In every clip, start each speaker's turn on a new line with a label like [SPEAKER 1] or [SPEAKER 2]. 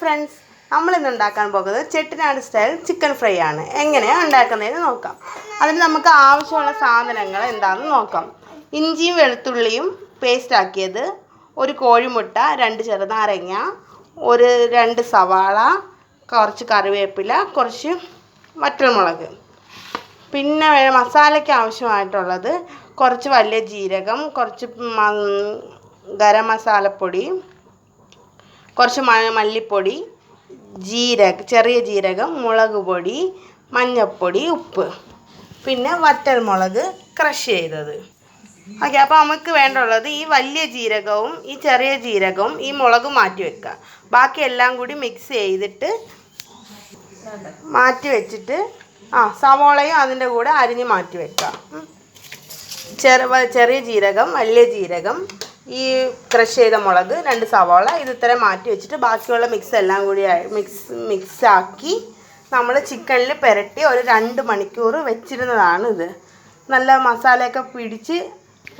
[SPEAKER 1] Friends നമ്മൾ ഇന്ന് ഉണ്ടാക്കാൻ പോകുന്നത് ചെട്ടിനാട് സ്റ്റൈൽ ചിക്കൻ ഫ്രൈ ആണ്. എങ്ങനെയാണ് ഉണ്ടാക്കുന്നതെന്ന് നോക്കാം. അതിന് നമുക്ക് ആവശ്യമുള്ള സാധനങ്ങൾ എന്താണെന്ന് നോക്കാം. ഇഞ്ചിയും വെളുത്തുള്ളിയും പേസ്റ്റ് ആക്കിയത് ഒരു കോഴിമുട്ട രണ്ട് ചെറുനാരങ്ങ ഒരു രണ്ട് സവാള കുറച്ച് കറിവേപ്പില കുറച്ച് വറ്റൽമുളക്. പിന്നെ മസാലയ്ക്ക് ആവശ്യമായിട്ടുള്ളത് കുറച്ച് വലിയ ജീരകം കുറച്ച് ഗരം മസാലപ്പൊടി കുറച്ച് മല്ലിപ്പൊടി ജീരക ചെറിയ ജീരകം മുളക് പൊടി മഞ്ഞൾപ്പൊടി ഉപ്പ്. പിന്നെ വറ്റൽമുളക് ക്രഷ് ചെയ്തത്. ഓക്കെ അപ്പോൾ നമുക്ക് വേണ്ടുള്ളത് ഈ വലിയ ജീരകവും ഈ ചെറിയ ജീരകവും ഈ മുളകും മാറ്റി വെക്കുക. ബാക്കി എല്ലാം കൂടി മിക്സ് ചെയ്തിട്ട് മാറ്റി വെച്ചിട്ട് ആ സവോളയും അതിന്റെ കൂടെ അരിഞ്ഞ് മാറ്റി വെക്കുക. ചെറിയ ജീരകം വലിയ ജീരകം ഈ ക്രഷ് ചെയ്ത മുളക് രണ്ട് സവാള ഇത് ഇത്രയും മാറ്റി വെച്ചിട്ട് ബാക്കിയുള്ള മിക്സ് എല്ലാം കൂടി മിക്സ് മിക്സാക്കി നമ്മൾ ചിക്കനിൽ പുരട്ടി ഒരു രണ്ട് മണിക്കൂർ വെച്ചിരുന്നതാണ് ഇത്. നല്ല മസാലയൊക്കെ പിടിച്ച്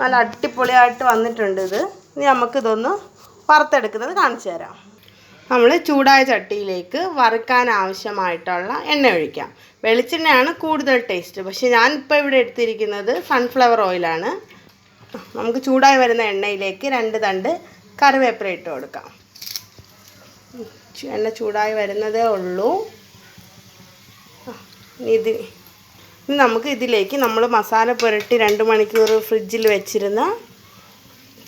[SPEAKER 1] നല്ല അടിപൊളിയായിട്ട് വന്നിട്ടുണ്ട് ഇത്. ഇനി നമുക്കിതൊന്ന് വറുത്തെടുക്കുന്നത് കാണിച്ചു തരാം. നമ്മൾ ചൂടായ ചട്ടിയിലേക്ക് വറുക്കാൻ ആവശ്യമായിട്ടുള്ള എണ്ണ ഒഴിക്കാം. വെളിച്ചെണ്ണയാണ് കൂടുതൽ ടേസ്റ്റ് പക്ഷേ ഞാനിപ്പോൾ ഇവിടെ എടുത്തിരിക്കുന്നത് സൺഫ്ലവർ ഓയിലാണ് നമുക്ക് ചൂടായി വരുന്ന എണ്ണയിലേക്ക് രണ്ട് തണ്ട് കറിവേപ്പില ഇട്ട് കൊടുക്കാം. എണ്ണ ചൂടായി വരുന്നതേ ഉള്ളൂ. ഇത് ഇനി നമുക്ക് ഇതിലേക്ക് നമ്മൾ മസാല പുരട്ടി രണ്ട് മണിക്കൂർ ഫ്രിഡ്ജിൽ വെച്ചിരുന്ന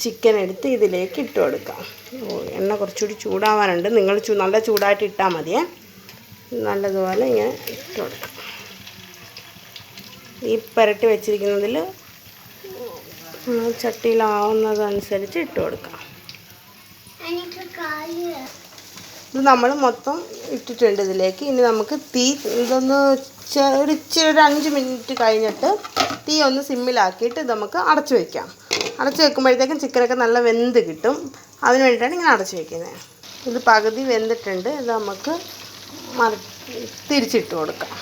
[SPEAKER 1] ചിക്കൻ എടുത്ത് ഇതിലേക്ക് ഇട്ട് കൊടുക്കാം. ഓ എണ്ണ കുറച്ചുകൂടി ചൂടാവാനുണ്ട്. നിങ്ങൾ ചൂ നല്ല ചൂടായിട്ട് ഇട്ടാൽ മതിയേ. നല്ലതുപോലെ ഇങ്ങനെ ഇട്ട് കൊടുക്കാം. ഈ പുരട്ടി വെച്ചിരിക്കുന്നതിൽ ചട്ടിയിലാവുന്നതനുസരിച്ച് ഇട്ട് കൊടുക്കാം. ഇത് നമ്മൾ മൊത്തം ഇട്ടിട്ടുണ്ട് ഇതിലേക്ക്. ഇനി നമുക്ക് തീ ഇതൊന്ന് ഒരു ഇച്ചിരി ഒരു അഞ്ച് മിനിറ്റ് കഴിഞ്ഞിട്ട് തീ ഒന്ന് സിമ്മിലാക്കിയിട്ട് ഇത് നമുക്ക് അടച്ചു വയ്ക്കാം അടച്ചു വെക്കുമ്പോഴത്തേക്കും ചിക്കനൊക്കെ നല്ല വെന്ത് കിട്ടും. അതിന് വേണ്ടിയിട്ടാണ് ഇങ്ങനെ അടച്ചു വയ്ക്കുന്നത് ഇത് പകുതി വെന്തിട്ടുണ്ട്. ഇത് നമുക്ക് മറ തിരിച്ചിട്ട് കൊടുക്കാം.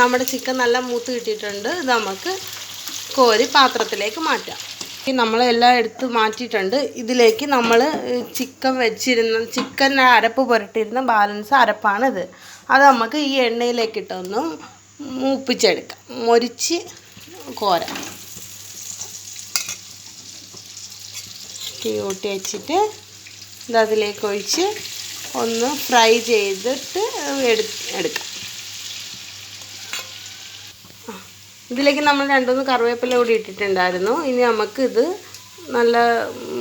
[SPEAKER 1] നമ്മുടെ ചിക്കൻ നല്ല മൂത്ത് കിട്ടിയിട്ടുണ്ട്. ഇത് നമുക്ക് കോരി പാത്രത്തിലേക്ക് മാറ്റാം. ഈ നമ്മളെല്ലാം എടുത്ത് മാറ്റിയിട്ടുണ്ട്. ഇതിലേക്ക് നമ്മൾ ചിക്കൻ വെച്ചിരുന്ന ചിക്കൻ അരപ്പ് പുരട്ടിയിരുന്ന ബാലൻസ് അരപ്പാണിത്. അത് നമുക്ക് ഈ എണ്ണയിലേക്ക് ഇട്ടൊന്ന് മൂപ്പിച്ചെടുക്കാം. മൊരിച്ച് കോരാം. തീ കൂട്ടി വെച്ചിട്ട് ഇത് അതിലേക്ക് ഒഴിച്ച് ഒന്ന് ഫ്രൈ ചെയ്തിട്ട് എടു എടുക്കാം. ഇതിലേക്ക് നമ്മൾ രണ്ടൊന്ന് കറിവേപ്പില കൂടി ഇട്ടിട്ടുണ്ടായിരുന്നു. ഇനി നമുക്ക് ഇത് നല്ല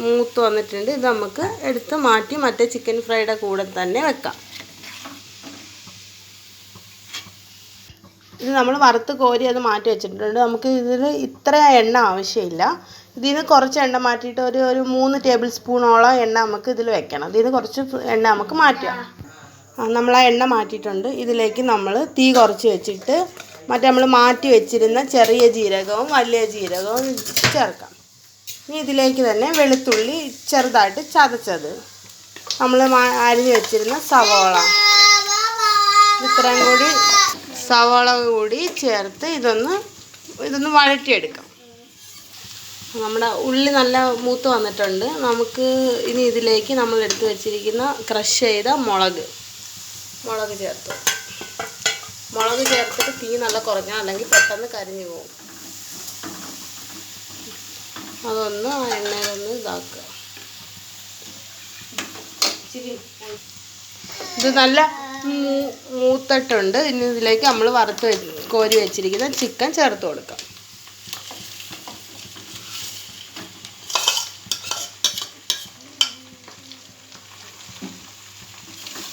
[SPEAKER 1] മൂത്ത് വന്നിട്ടുണ്ട്. ഇത് നമുക്ക് എടുത്ത് മാറ്റി മറ്റേ ചിക്കൻ ഫ്രൈയുടെ കൂടെ തന്നെ വെക്കാം. ഇത് നമ്മൾ വറുത്ത് കോരി അത് മാറ്റി വെച്ചിട്ടുണ്ട്. നമുക്ക് ഇതിൽ ഇത്ര എണ്ണ ആവശ്യമില്ല. ഇതിൽ നിന്ന് കുറച്ച് എണ്ണ മാറ്റിയിട്ട് ഒരു ഒരു മൂന്ന് ടേബിൾ സ്പൂണോളം എണ്ണ നമുക്ക് ഇതിൽ വെക്കണം. ഇതിൽ നിന്ന് കുറച്ച് എണ്ണ നമുക്ക് മാറ്റാം. നമ്മൾ ആ എണ്ണ മാറ്റിയിട്ടുണ്ട്. ഇതിലേക്ക് നമ്മൾ തീ കുറച്ച് വെച്ചിട്ട് മറ്റേ നമ്മൾ മാറ്റി വെച്ചിരുന്ന ചെറിയ ജീരകവും വലിയ ജീരകവും ചേർക്കാം. ഇനി ഇതിലേക്ക് തന്നെ വെളുത്തുള്ളി ചെറുതായിട്ട് ചതച്ചത്. നമ്മൾ അരിഞ്ഞു വെച്ചിരുന്ന സവോള. ഇത്രയും കൂടി സവോള കൂടി ചേർത്ത് ഇതൊന്ന് ഇതൊന്ന് വഴറ്റിയെടുക്കാം. നമ്മുടെ ഉള്ളി നല്ല മൂത്ത് വന്നിട്ടുണ്ട്. നമുക്ക് ഇനി ഇതിലേക്ക് നമ്മൾ എടുത്ത് വെച്ചിരിക്കുന്ന ക്രഷ് ചെയ്ത മുളക് മുളക് ചേർത്തു. മുളക് ചേർത്തിട്ട് തീ നല്ല കുറഞ്ഞാൽ അല്ലെങ്കിൽ പെട്ടെന്ന് കരിഞ്ഞു പോകും. അതൊന്ന് ആ എണ്ണയിലൊന്ന് ഇതാക്കുക. ഇത് നല്ല മൂ- മൂത്തിട്ടുണ്ട്. ഇനി ഇതിലേക്ക് നമ്മൾ വറുത്ത് വെച്ച് കോരി വെച്ചിരിക്കുന്ന ചിക്കൻ ചേർത്ത് കൊടുക്കാം.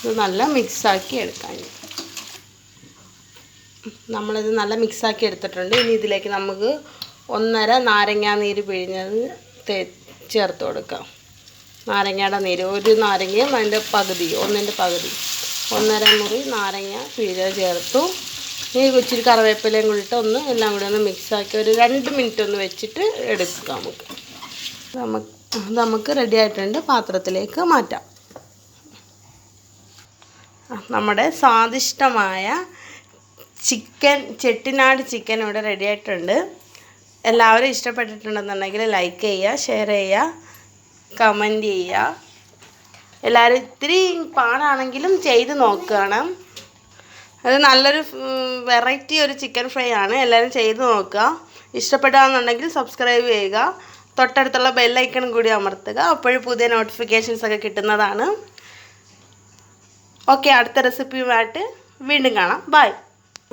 [SPEAKER 1] ഇത് നല്ല മിക്സാക്കി എടുക്കാം ഇനി. നമ്മളിത് നല്ല മിക്സാക്കി എടുത്തിട്ടുണ്ട്. ഇനി ഇതിലേക്ക് നമുക്ക് ഒന്നര നാരങ്ങാ നീര് പിഴിഞ്ഞത് ചേർത്ത് കൊടുക്കാം. നാരങ്ങയുടെ നീര് ഒരു നാരങ്ങയും അതിന്റെ പകുതി ഒന്നിന്റെ പകുതി. ഒന്നര മുറി നാരങ്ങ പിഴിഞ്ഞത് ചേർത്തു. ഇനി ഇച്ചിരി കറിവേപ്പിലയും കൂടി ഇട്ട് ഒന്ന് എല്ലാം കൂടി ഒന്ന് മിക്സാക്കി ഒരു രണ്ട് മിനിറ്റ് ഒന്ന് വെച്ചിട്ട് എടുക്കാം നമുക്ക്. നമുക്ക് നമുക്ക് റെഡി ആയിട്ടുണ്ട്. പാത്രത്തിലേക്ക് മാറ്റാം. നമ്മുടെ സ്വാദിഷ്ടമായ ചിക്കൻ ചെട്ടിനാട് ചിക്കൻ ഇവിടെ റെഡി ആയിട്ടുണ്ട്. എല്ലാവരും ഇഷ്ടപ്പെട്ടിട്ടുണ്ടെന്നുണ്ടെങ്കിൽ ലൈക്ക് ചെയ്യുക ഷെയർ ചെയ്യുക കമന്റ് ചെയ്യുക. എല്ലാവരും ഇത്തിരി പാടാണെങ്കിലും ചെയ്ത് നോക്കുകയാണ്. അത് നല്ലൊരു വെറൈറ്റി ഒരു ചിക്കൻ ഫ്രൈ ആണ്. എല്ലാവരും ചെയ്ത് നോക്കുക. ഇഷ്ടപ്പെടുകയെന്നുണ്ടെങ്കിൽ സബ്സ്ക്രൈബ് ചെയ്യുക. തൊട്ടടുത്തുള്ള ബെല്ലൈക്കൺ കൂടി അമർത്തുക. അപ്പോഴും പുതിയ നോട്ടിഫിക്കേഷൻസ് ഒക്കെ കിട്ടുന്നതാണ്. ഓക്കെ അടുത്ത റെസിപ്പിയുമായിട്ട് വീണ്ടും കാണാം. ബൈ